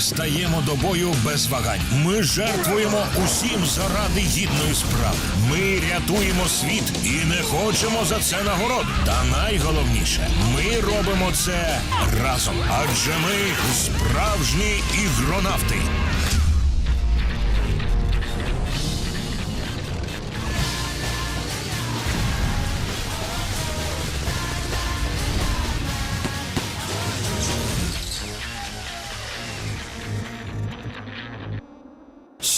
Стаємо до бою без вагань. Ми жертвуємо усім заради гідної справи. Ми рятуємо світ і не хочемо за це нагород. Та найголовніше, ми робимо це разом. Адже ми справжні ігронавти.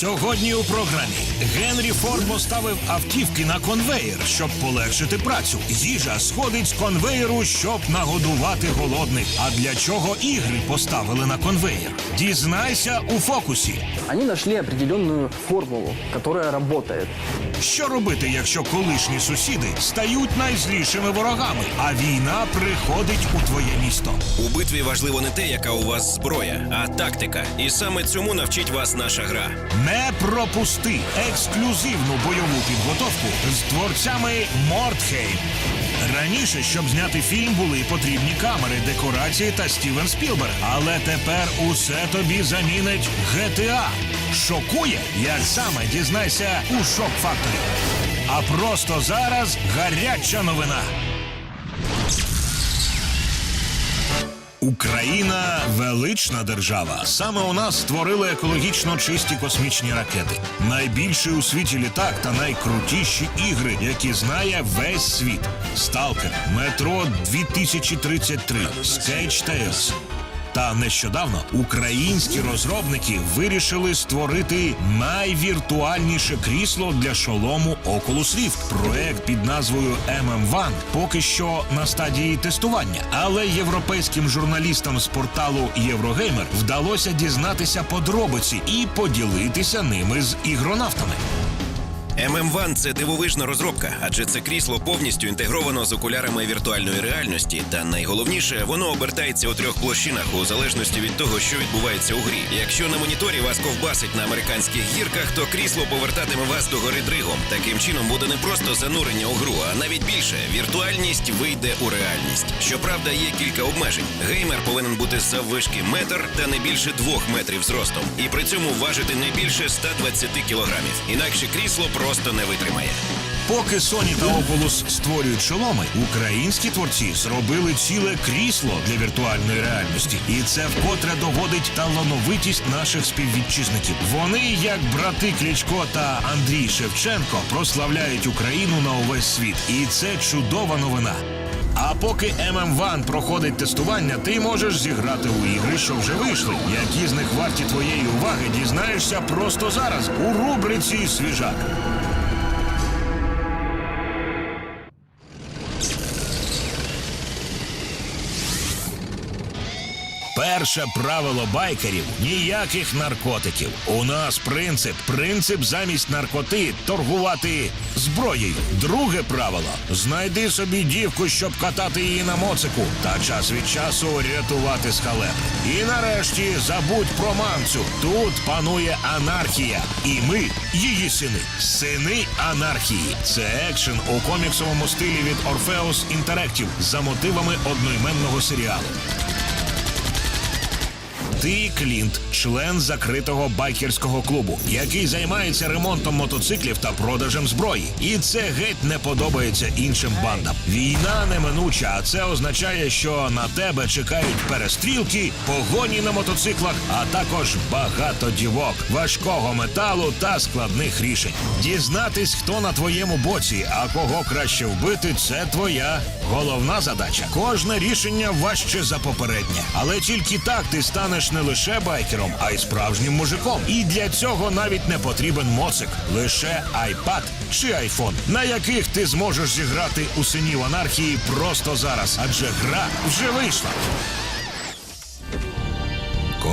Сьогодні у програмі Генрі Форд поставив автівки на конвеєр, щоб полегшити працю. Їжа сходить з конвеєру, щоб нагодувати голодних. А для чого ігри поставили на конвеєр? Дізнайся у фокусі. Они нашли определенную формулу, которая работает. Що робити, якщо колишні сусіди стають найзлішими ворогами, а війна приходить у твоє місто? У битві важливо не те, яка у вас зброя, а тактика. І саме цьому навчить вас наша гра. Не пропусти ексклюзивну бойову підготовку з творцями Мортхейм. Раніше, щоб зняти фільм, були потрібні камери, декорації та Стівен Спілберг. Але тепер усе тобі замінить GTA. Шокує, як саме дізнайся у шок факторі. А просто зараз гаряча новина. Україна велична держава. Саме у нас створили екологічно чисті космічні ракети. Найбільший у світі літак та найкрутіші ігри, які знає весь світ. Сталкер, Метро 2033, Скетч Tales. Та нещодавно українські розробники вирішили створити найвіртуальніше крісло для шолому Oculus Rift. Проект під назвою MM1 поки що на стадії тестування. Але європейським журналістам з порталу Єврогеймер вдалося дізнатися подробиці і поділитися ними з ігронавтами. MM1 – це дивовижна розробка, адже це крісло повністю інтегровано з окулярами віртуальної реальності. Та найголовніше, воно обертається у трьох площинах у залежності від того, що відбувається у грі. Якщо на моніторі вас ковбасить на американських гірках, то крісло повертатиме вас до гори дригом. Таким чином буде не просто занурення у гру, а навіть більше віртуальність вийде у реальність. Щоправда, є кілька обмежень. Геймер повинен бути заввишки метр та не більше двох метрів зростом, і при цьому важити не більше 120 кілограмів. Інакше крісло просто не витримає. Поки Sony та Oculus створюють шоломи, українські творці зробили ціле крісло для віртуальної реальності, і це вкотре доводить талановитість наших співвітчизників. Вони, як брати Клічко та Андрій Шевченко, прославляють Україну на увесь світ, і це чудова новина. А поки MM1 проходить тестування, ти можеш зіграти у ігри, що вже вийшли. Які з них варті твоєї уваги, дізнаєшся просто зараз у рубриці Свіжак. Перше правило байкерів ніяких наркотиків. У нас принцип. Принцип замість наркоти торгувати зброєю. Друге правило знайди собі дівку, щоб катати її на моцику, та час від часу рятувати з. І нарешті забудь про мамцю. Тут панує анархія. І ми її сини. Сини анархії. Це екшен у коміксовому стилі від Orpheus Interactive за мотивами одноіменного серіалу. Ти Клінт, член закритого байкерського клубу, який займається ремонтом мотоциклів та продажем зброї. І це геть не подобається іншим бандам. Війна неминуча, а це означає, що на тебе чекають перестрілки, погоні на мотоциклах, а також багато дівок, важкого металу та складних рішень. Дізнатись, хто на твоєму боці, а кого краще вбити, це твоя головна задача. Кожне рішення важче за попереднє, але тільки так ти станеш не лише байкером, а й справжнім мужиком. І для цього навіть не потрібен моцик, лише айпад чи айфон, на яких ти зможеш зіграти у синів анархії просто зараз, адже гра вже вийшла.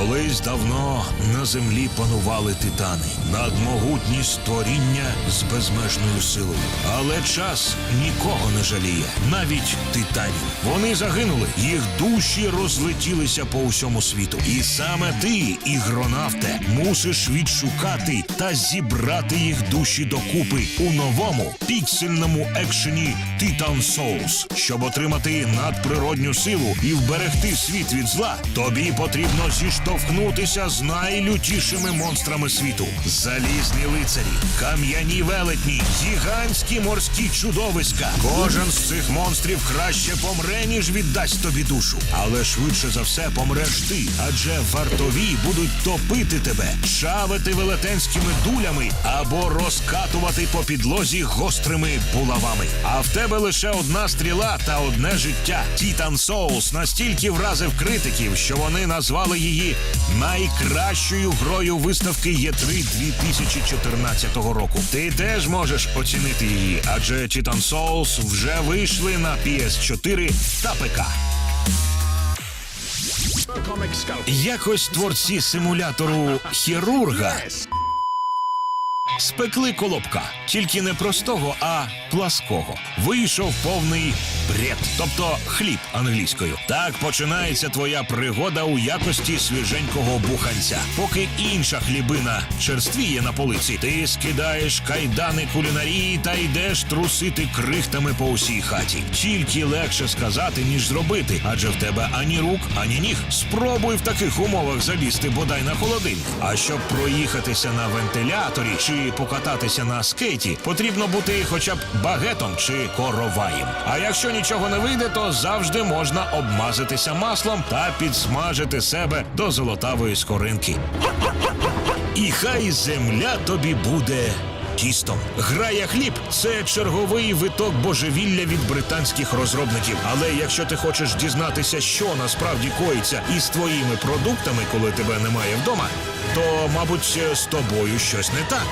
Колись давно на землі панували титани, надмогутні створіння з безмежною силою. Але час нікого не жаліє, навіть титанів. Вони загинули, їх душі розлетілися по усьому світу. І саме ти, ігронавте, мусиш відшукати та зібрати їх душі докупи у новому піксельному екшені Titan Souls. Щоб отримати надприродню силу і вберегти світ від зла, тобі потрібно зіштовхнутися зіштовхнутися з найлютішими монстрами світу: залізні лицарі, кам'яні велетні, гігантські морські чудовиська. Кожен з цих монстрів краще помре, ніж віддасть тобі душу. Але швидше за все помреш ти, адже вартові будуть топити тебе, чавити велетенськими дулями або розкатувати по підлозі гострими булавами. А в тебе лише одна стріла та одне життя. Тітан Соус настільки вразив критиків, що вони назвали її найкращою грою виставки Є3 2014 року. Ти теж можеш оцінити її, адже Titan Souls вже вийшли на PS4 та ПК. Якось творці симулятору хірурга спекли колобка, тільки не простого, а плаского. Вийшов повний бред, тобто хліб англійською. Так починається твоя пригода у якості свіженького буханця. Поки інша хлібина черствіє на полиці, ти скидаєш кайдани кулінарії та йдеш трусити крихтами по усій хаті. Тільки легше сказати, ніж зробити, адже в тебе ані рук, ані ніг. Спробуй в таких умовах залізти бодай на холодильник. А щоб проїхатися на вентиляторі чи покататися на скейті, потрібно бути хоча б багетом чи короваєм. А якщо нічого не вийде, то завжди можна обмазатися маслом та підсмажити себе до золотавої скоринки. І хай земля тобі буде. Тістом грає хліб це черговий виток божевілля від британських розробників. Але якщо ти хочеш дізнатися, що насправді коїться із твоїми продуктами, коли тебе немає вдома, то мабуть з тобою щось не так.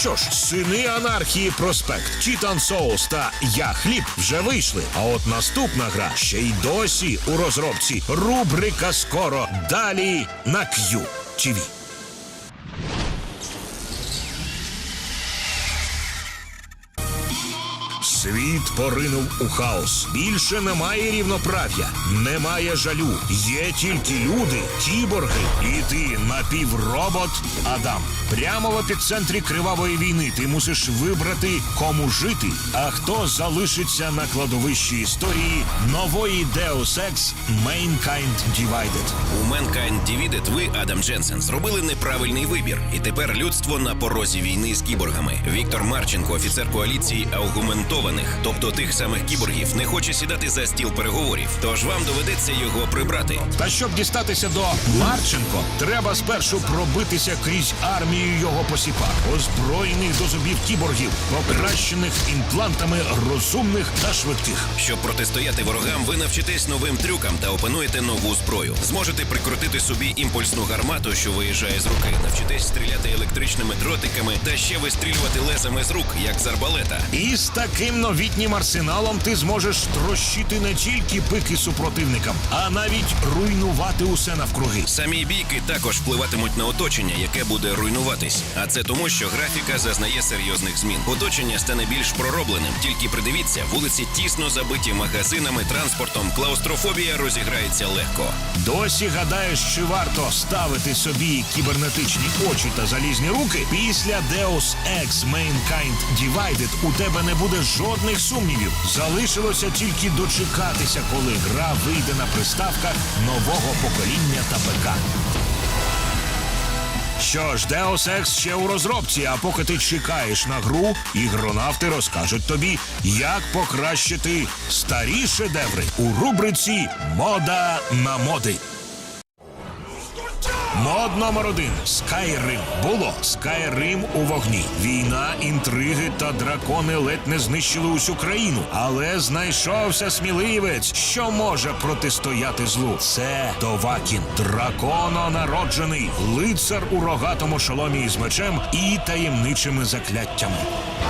Що ж, сини анархії проспект, Чітан Соус та Я хліб вже вийшли. А от наступна гра ще й досі у розробці. Рубрика скоро далі на Q TV. Світ поринув у хаос. Більше немає рівноправ'я, немає жалю. Є тільки люди, кіборги і ти напівробот Адам. Прямо в епіцентрі кривавої війни ти мусиш вибрати, кому жити, а хто залишиться на кладовищі історії нової Deus Ex Mankind Divided. У Mankind Divided ви, Адам Дженсен, зробили неправильний вибір, і тепер людство на порозі війни з кіборгами. Віктор Марченко, офіцер коаліції аугументованих, тобто тих самих кіборгів, не хоче сідати за стіл переговорів. Тож вам доведеться його прибрати. Та щоб дістатися до Марченко, треба спершу пробитися крізь армію його посіпак, озброєних до зубів кіборгів, покращених імплантами розумних та швидких. Щоб протистояти ворогам, ви навчитесь новим трюкам та опануєте нову зброю. Зможете прикрутити собі імпульсну гармату, що виїжджає з руки. Навчитесь стріляти електричними дротиками та ще вистрілювати лезами з рук, як з арбалета. І з таким новітнім арсеналом ти зможеш трощити не тільки пики супротивникам, а навіть руйнувати усе навкруги. Самі бійки також впливатимуть на оточення, яке буде руйнуватись. А це тому, що графіка зазнає серйозних змін. Оточення стане більш проробленим. Тільки придивіться, вулиці тісно забиті магазинами, транспортом. Клаустрофобія розіграється легко. Досі гадаєш, чи варто ставити собі кібернетичні очі та залізні руки? Після Deus Ex Mankind Divided у тебе не буде жодних сумнівів. Залишилося тільки дочекатися, коли гра вийде на приставках нового покоління та ПК. Що ж, Deus Ex ще у розробці, а поки ти чекаєш на гру, ігронавти розкажуть тобі, як покращити старі шедеври у рубриці Мода на моди. Мод номер один Скайрим. Було Скайрим у вогні. Війна, інтриги та дракони ледь не знищили усю країну. Але знайшовся сміливець, що може протистояти злу. Це Довакін, дракононароджений, лицар у рогатому шоломі із мечем і таємничими закляттями.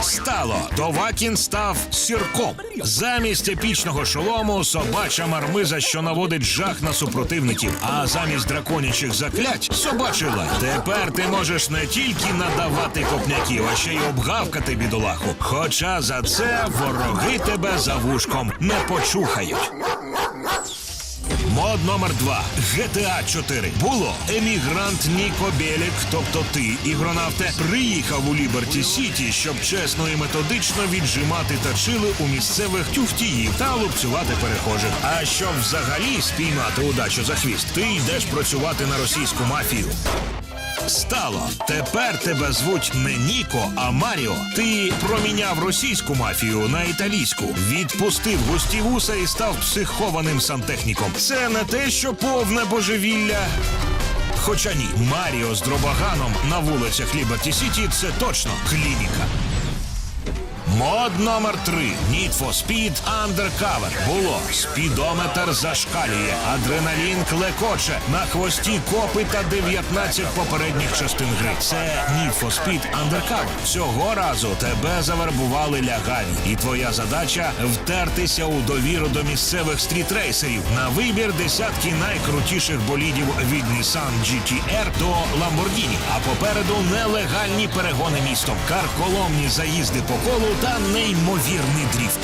Стало Довакін став сірком. Замість епічного шолому собача мармиза, що наводить жах на супротивників, а замість драконячих заклять собачий собачила. Тепер ти можеш не тільки надавати копняків, а ще й обгавкати бідолаху. Хоча за це вороги тебе за вушком не почухають. Мод номер 2 GTA 4. Було емігрант Ніко Белік, тобто ти, ігронавте, приїхав у Ліберті Сіті, щоб чесно і методично віджимати тачили у місцевих тюфтіїв та лупцювати перехожих. А щоб взагалі спіймати удачу за хвіст, ти йдеш працювати на російську мафію. Стало. Тепер тебе звуть не Ніко, а Маріо. Ти проміняв російську мафію на італійську, відпустив густі вуса і став психованим сантехніком. Це не те, що повне божевілля. Хоча ні, Маріо з дробаганом на вулицях Ліберті Сіті це точно клініка. Мод номер 3 Need for Speed Undercover. Було. Спідометр зашкалює. Адреналін клекоче. На хвості копи та 19 попередніх частин гри. Це Need for Speed Undercover. Цього разу тебе завербували лягаві. І твоя задача втертися у довіру до місцевих стрітрейсерів. На вибір десятки найкрутіших болідів від Nissan GT-R до Lamborghini. А попереду нелегальні перегони містом, карколомні заїзди по колу та неймовірний дріфт.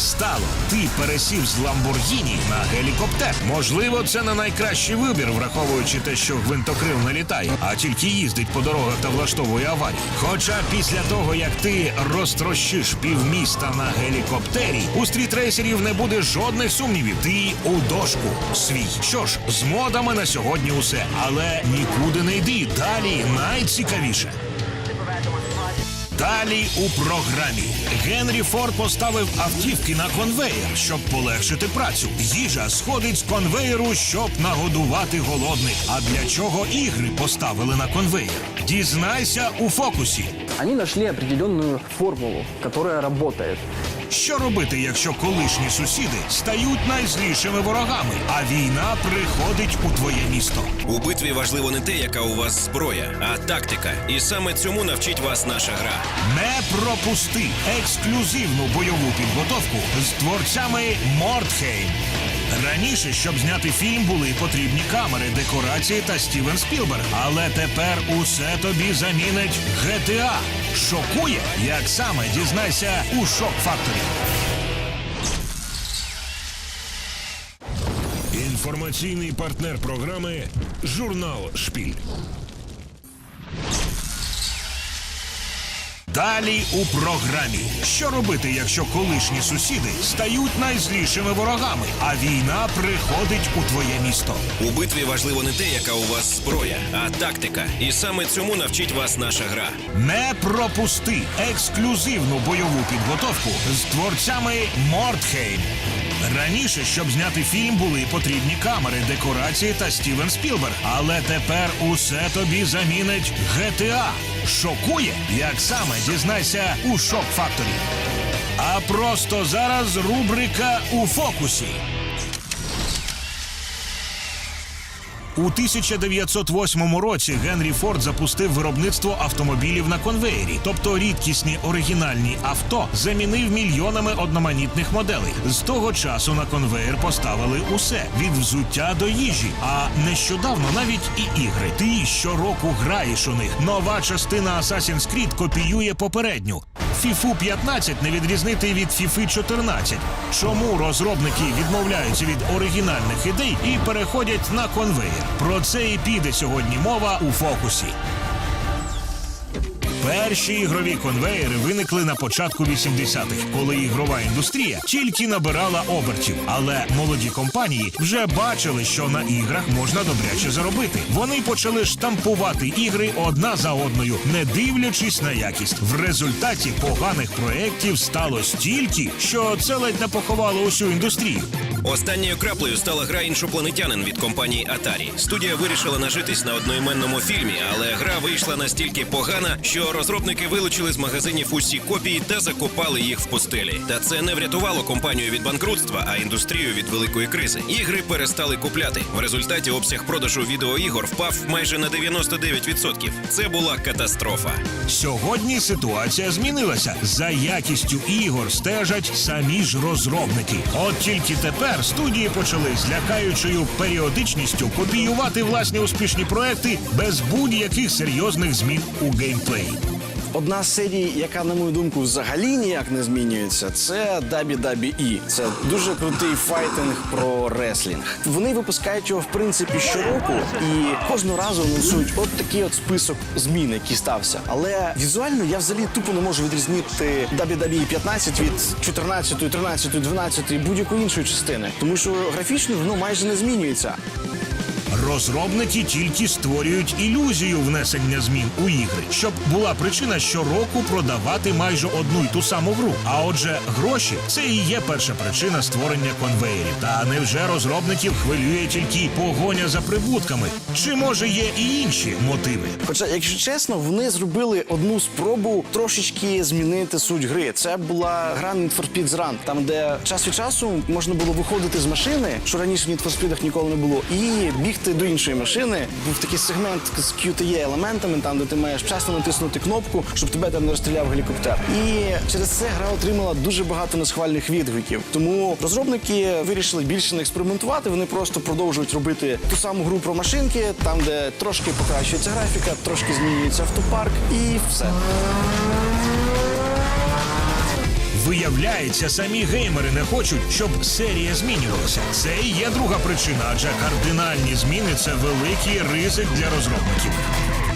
Стало, ти пересів з Ламборгіні на гелікоптер. Можливо, це не найкращий вибір, враховуючи те, що гвинтокрил не літає, а тільки їздить по дорогах та влаштовує аварії. Хоча після того, як ти розтрощиш півміста на гелікоптері, у стрітрейсерів не буде жодних сумнівів. Ти у дошку свій. Що ж, з модами на сьогодні усе, але нікуди не йди. Далі найцікавіше. Далі у програмі Генрі Форд поставив автівки на конвеєр, щоб полегшити працю. Їжа сходить з конвеєру, щоб нагодувати голодних. А для чого ігри поставили на конвеєр? Дізнайся у фокусі. Они нашли определенную формулу, которая работает. Що робити, якщо колишні сусіди стають найзлішими ворогами, а війна приходить у твоє місто? У битві важливо не те, яка у вас зброя, а тактика. І саме цьому навчить вас наша гра. Не пропусти ексклюзивну бойову підготовку з творцями Мортхейм. Раніше, щоб зняти фільм, були потрібні камери, декорації та Стівен Спілберг. Але тепер усе тобі замінить GTA. Шокує, як саме дізнайся у Шок Факторі. Інформаційний партнер програми Журнал Шпіль. Далі у програмі. Що робити, якщо колишні сусіди стають найзлішими ворогами, а війна приходить у твоє місто? У битві важливо не те, яка у вас зброя, а тактика. І саме цьому навчить вас наша гра. Не пропусти ексклюзивну бойову підготовку з творцями Мортхейм. Раніше, щоб зняти фільм, були потрібні камери, декорації та Стівен Спілберг. Але тепер усе тобі замінить GTA. Шокує, як саме дізнайся у Шок Факторі. А просто зараз рубрика у фокусі. У 1908 році Генрі Форд запустив виробництво автомобілів на конвеєрі, тобто рідкісні оригінальні авто замінив мільйонами одноманітних моделей. З того часу на конвеєр поставили усе від взуття до їжі. А нещодавно навіть і ігри. Ти щороку граєш у них. Нова частина Assassin's Creed копіює попередню. FIFA 15 не відрізнити від FIFA 14. Чому розробники відмовляються від оригінальних ідей і переходять на конвейер? Про це і піде сьогодні мова у фокусі. Перші ігрові конвеєри виникли на початку 80-х, коли ігрова індустрія тільки набирала обертів. Але молоді компанії вже бачили, що на іграх можна добряче заробити. Вони почали штампувати ігри одна за одною, не дивлячись на якість. В результаті поганих проєктів стало стільки, що це ледь не поховало усю індустрію. Останньою краплею стала гра іншопланетянин від компанії Atari. Студія вирішила нажитись на одноіменному фільмі, але гра вийшла настільки погана, що розробники вилучили з магазинів усі копії та закопали їх в пустелі. Та це не врятувало компанію від банкрутства, а індустрію від великої кризи. Ігри перестали купляти. В результаті обсяг продажу відеоігор впав майже на 99%. Це була катастрофа. Сьогодні ситуація змінилася. За якістю ігор стежать самі ж розробники. От тільки тепер студії почали з лякаючою періодичністю копіювати власні успішні проекти без будь-яких серйозних змін у геймплеї. Одна з серій, яка, на мою думку, взагалі ніяк не змінюється, це WWE. Це дуже крутий файтинг про реслінг. Вони випускають його в принципі щороку і кожного разу анонсують от такий от список змін, який стався. Але візуально я взагалі тупо не можу відрізнити WWE 15 від 14, 13, 12 будь-якої іншої частини, тому що графічно воно майже не змінюється. Розробники тільки створюють ілюзію внесення змін у ігри, щоб була причина щороку продавати майже одну й ту саму гру. А отже, гроші це і є перша причина створення конвеєрів. Та невже розробників хвилює тільки погоня за прибутками? Чи може є і інші мотиви? Хоча, якщо чесно, вони зробили одну спробу трошечки змінити суть гри. Це була гра Need for Speed Run, там де час від часу можна було виходити з машини, що раніше в Need for Speed ніколи не було, і бігти до іншої машини. Був такий сегмент з QTE елементами, там де ти маєш вчасно натиснути кнопку, щоб тебе там не розстріляв гелікоптер. І через це гра отримала дуже багато несхвальних відгуків. Тому розробники вирішили більше не експериментувати. Вони просто продовжують робити ту саму гру про машинки, там де трошки покращується графіка, трошки змінюється автопарк, і все. Виявляється, самі геймери не хочуть, щоб серія змінювалася. Це і є друга причина, адже кардинальні зміни це великий ризик для розробників.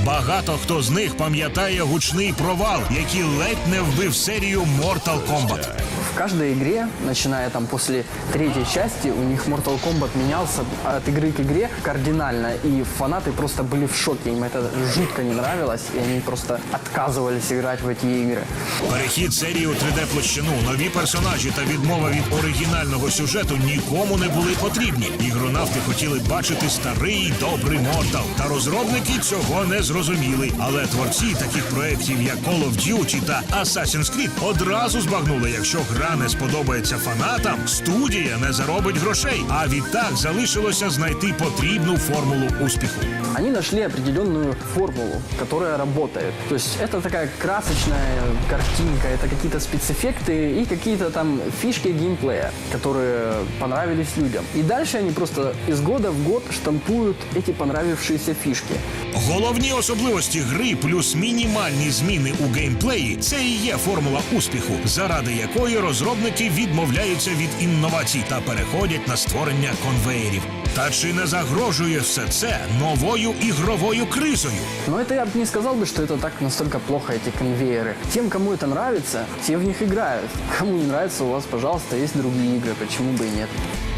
Багато хто з них пам'ятає гучний провал, який ледь не вбив серію Mortal Kombat. В каждой игре, начиная там после третьей части, у них Mortal Kombat менялся от игры к игре кардинально, и фанаты просто были в шоке, им это жутко не нравилось, и они просто отказывались играть в эти игры. Перехід серії у 3D-площину, нові персонажі та відмова від оригінального сюжету нікому не були потрібні. Ігронавти хотіли бачити старий добрий Мортал. Та розробники цього не зрозуміли. Але творці таких проєктів, як Call of Duty та Assassin's Creed, одразу збагнули, якщо гра не сподобається фанатам, студія не заробить грошей. А відтак залишилося знайти потрібну формулу успіху. Они нашли определенную формулу, которая работает. То есть это такая красочная картинка, это какие-то спецэффекты и какие-то там фишки геймплея, которые понравились людям. И дальше они просто из года в год штампуют эти понравившиеся фишки. Головні особливості гри плюс мінімальні зміни у геймплеї це і є формула успіху, заради якої розробники відмовляються від інновацій та переходять на створення конвеєрів. Та чи не загрожує все це новою ігровою кризою? Но это я бы не сказал бы, что это так настолько плохо, эти конвейеры. Тем, кому это нравится, те в них играют. Кому не нравится, у вас, пожалуйста, есть другие игры, почему бы и нет.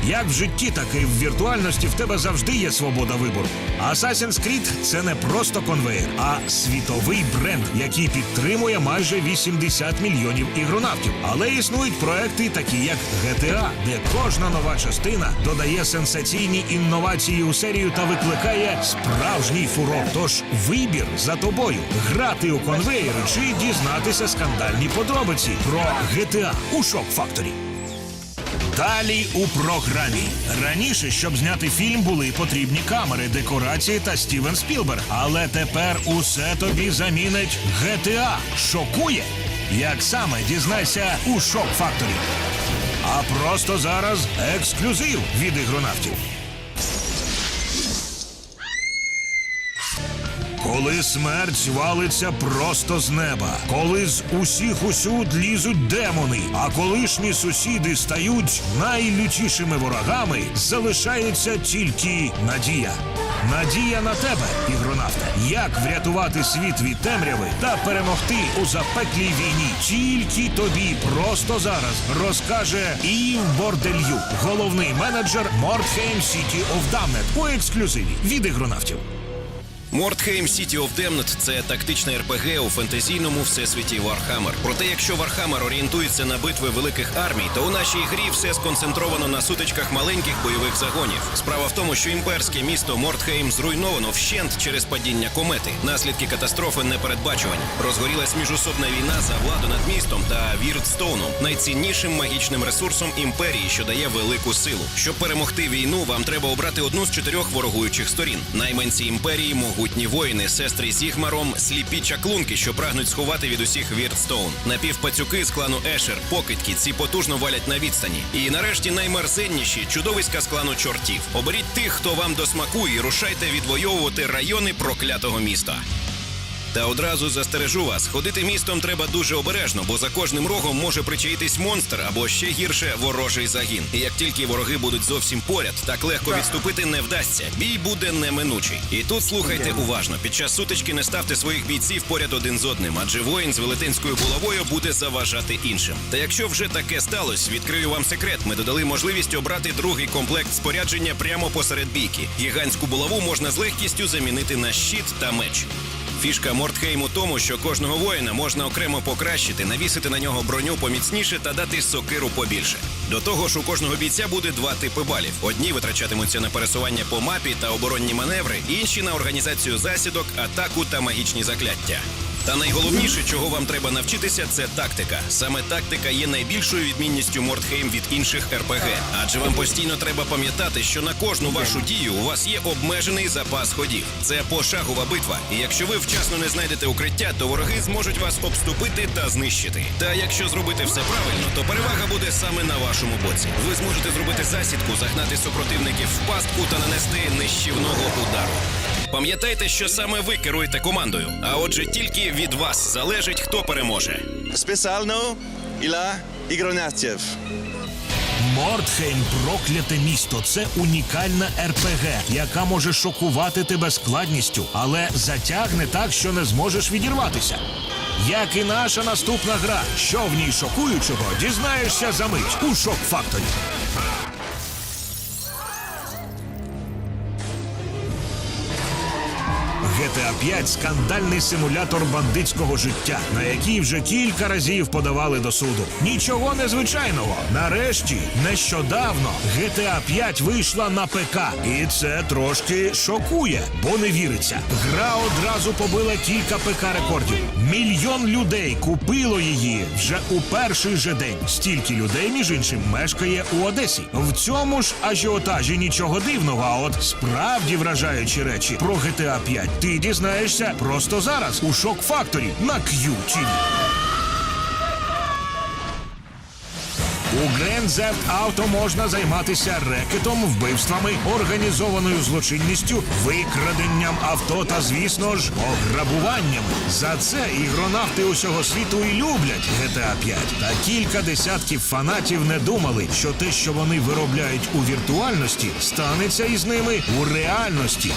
Як в житті, так і в віртуальності в тебе завжди є свобода вибору. Assassin's Creed – це не просто конвеєр, а світовий бренд, який підтримує майже 80 мільйонів ігронавтів. Але існують проекти, такі як GTA, де кожна нова частина додає сенсаційні інновації у серію та викликає справжній фурор. Тож вибір за тобою грати у конвеєри чи дізнатися скандальні подробиці про GTA у Shock Factory. Далі у програмі раніше, щоб зняти фільм, були потрібні камери, декорації та Стівен Спілберг. Але тепер усе тобі замінить GTA. Шокує? Як саме дізнайся у Шок Факторі. А просто зараз ексклюзив від ігронавтів. Коли смерть валиться просто з неба, коли з усіх усюд лізуть демони, а колишні сусіди стають найлютішими ворогами, залишається тільки надія. Надія на тебе, ігронавте. Як врятувати світ від темряви та перемогти у запеклій війні? Тільки тобі просто зараз розкаже Ів Бордельюк, головний менеджер Мортхейм City of Damned у ексклюзиві від ігронавтів. Мортхейм City of Damned – це тактичне РПГ у фентезійному всесвіті Warhammer. Проте, якщо Warhammer орієнтується на битви великих армій, то у нашій грі все сконцентровано на сутичках маленьких бойових загонів. Справа в тому, що імперське місто Мортхейм зруйновано вщент через падіння комети. Наслідки катастрофи непередбачувані. Розгорілась міжусобна війна за владу над містом та Вірдстоуном, найціннішим магічним ресурсом імперії, що дає велику силу. Щоб перемогти війну, вам треба обрати одну з чотирьох ворогуючих сторін. Найманці імперії могутні воїни, сестри Зігмаром, сліпі чаклунки, що прагнуть сховати від усіх Вірдстоун. Напівпацюки з клану Ешер, покидьки, ці потужно валять на відстані. І нарешті наймерзенніші чудовиська з клану чортів. Оберіть тих, хто вам до смаку, і рушайте відвоювати райони проклятого міста. Та одразу застережу вас, ходити містом треба дуже обережно, бо за кожним рогом може причаїтись монстр або ще гірше ворожий загін. І як тільки вороги будуть зовсім поряд, так легко відступити не вдасться. Бій буде неминучий. І тут слухайте уважно: під час сутички не ставте своїх бійців поряд один з одним, адже воїн з велетенською булавою буде заважати іншим. Та якщо вже таке сталося, відкрию вам секрет. Ми додали можливість обрати другий комплект спорядження прямо посеред бійки. Гігантську булаву можна з легкістю замінити на щит та меч. Фішка Мортхейм у тому, що кожного воїна можна окремо покращити, навісити на нього броню поміцніше та дати сокиру побільше. До того ж, у кожного бійця буде два типи балів: одні витрачатимуться на пересування по мапі та оборонні маневри, інші на організацію засідок, атаку та магічні закляття. Та найголовніше, чого вам треба навчитися, це тактика. Саме тактика є найбільшою відмінністю Мортхейм від інших РПГ. Адже вам постійно треба пам'ятати, що на кожну вашу дію у вас є обмежений запас ходів. Це пошагова битва. І якщо ви вчасно не знайдете укриття, то вороги зможуть вас обступити та знищити. Та якщо зробити все правильно, то перевага буде саме на вашому боці. Ви зможете зробити засідку, загнати супротивників в пастку та нанести нищівного удару. Пам'ятайте, що саме ви керуєте командою, а отже, тільки від вас залежить, хто переможе. Спеціально Іла Ігронятєв. Мортхейм прокляте місто. Це унікальна РПГ, яка може шокувати тебе складністю, але затягне так, що не зможеш відірватися. Як і наша наступна гра, що в ній шокуючого, дізнаєшся за мить у шок факторі. 5 – скандальний симулятор бандитського життя, на який вже кілька разів подавали до суду. Нічого незвичайного. Нарешті, нещодавно GTA 5 вийшла на ПК, і це трошки шокує, бо не віриться. Гра одразу побила кілька ПК рекордів. Мільйон людей купило її вже у перший же день. Стільки людей, між іншим, мешкає у Одесі. В цьому ж ажіотажі нічого дивного. А от справді вражаючі речі про GTA 5 ти дізнаєшся просто зараз у шок факторі на QTV. У Grand Theft Auto можна займатися рекетом, вбивствами, організованою злочинністю, викраденням авто та, звісно ж, ограбуваннями. За це ігронавти усього світу і люблять GTA 5. Та кілька десятків фанатів не думали, що те, що вони виробляють у віртуальності, станеться із ними у реальності.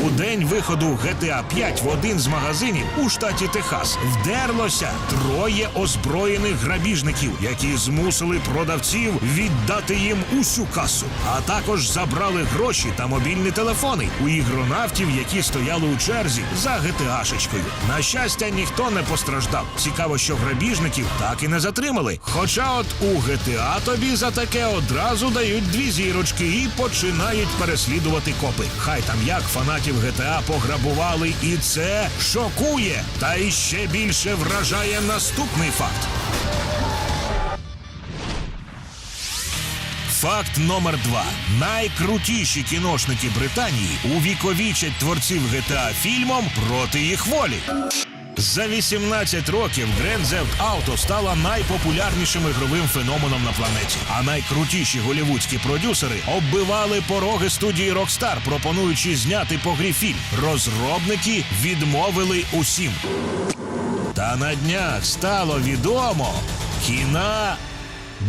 У день виходу GTA 5 в один з магазинів у штаті Техас вдерлося троє озброєних грабіжників, які змусили продавців віддати їм усю касу, а також забрали гроші та мобільні телефони у ігронавтів, які стояли у черзі за GTA-шечкою. На щастя, ніхто не постраждав. Цікаво, що грабіжників так і не затримали. Хоча, от у GTA тобі за таке одразу дають дві зірочки і починають переслідувати копи. Хай там як фанатів GTA пограбували, і це шокує. Та іще більше вражає наступний факт. Факт номер два: найкрутіші кіношники Британії увіковічать творців GTA фільмом проти їх волі. За 18 років Grand Theft Auto стала найпопулярнішим ігровим феноменом на планеті. А найкрутіші голівудські продюсери оббивали пороги студії Rockstar, пропонуючи зняти по грі фільм. Розробники відмовили усім. Та на днях стало відомо, кіна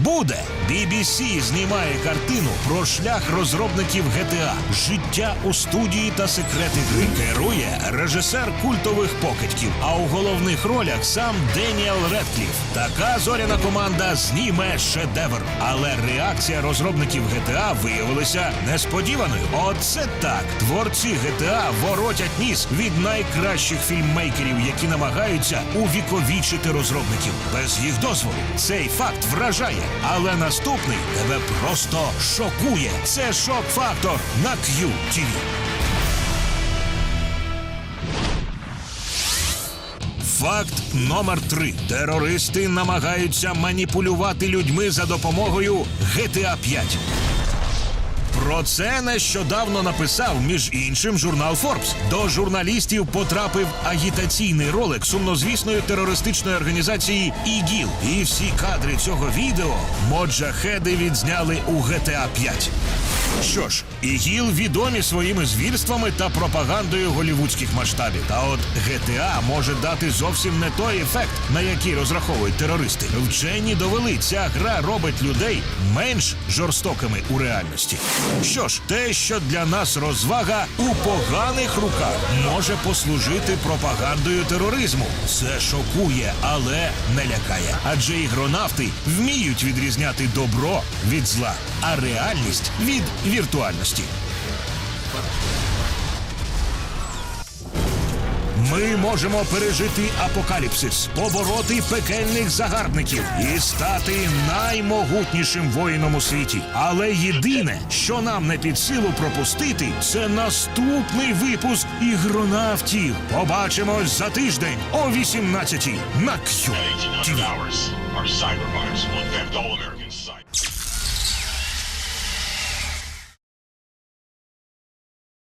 буде. BBC знімає картину про шлях розробників GTA, життя у студії та секрети гри. Керує режисер культових покидьків. А у головних ролях сам Деніел Редкліф. Така зоряна команда зніме шедевр. Але реакція розробників GTA виявилася несподіваною. Оце так. Творці GTA воротять ніс від найкращих фільммейкерів, які намагаються увіковічити розробників без їх дозволу. Цей факт вражає, але наступний тебе просто шокує. Це шок-фактор на QTV. Факт номер три: терористи намагаються маніпулювати людьми за допомогою GTA 5. Про це нещодавно написав, між іншим, журнал Forbes. До журналістів потрапив агітаційний ролик сумнозвісної терористичної організації ІГІЛ. І всі кадри цього відео моджахеди відзняли у GTA 5. Що ж, ІГІЛ відомі своїми звірствами та пропагандою голівудських масштабів. Та от GTA може дати зовсім не той ефект, на який розраховують терористи. Вчені довели, ця гра робить людей менш жорстокими у реальності. Що ж, те, що для нас розвага у поганих руках може послужити пропагандою тероризму. Це шокує, але не лякає. Адже ігронавти вміють відрізняти добро від зла, а реальність від віртуальності. Ми можемо пережити апокаліпсис, побороти пекельних загарбників і стати наймогутнішим воїном у світі. Але єдине, що нам не під силу пропустити, це наступний випуск ігронавтів. Побачимось за тиждень о 18-й на Q.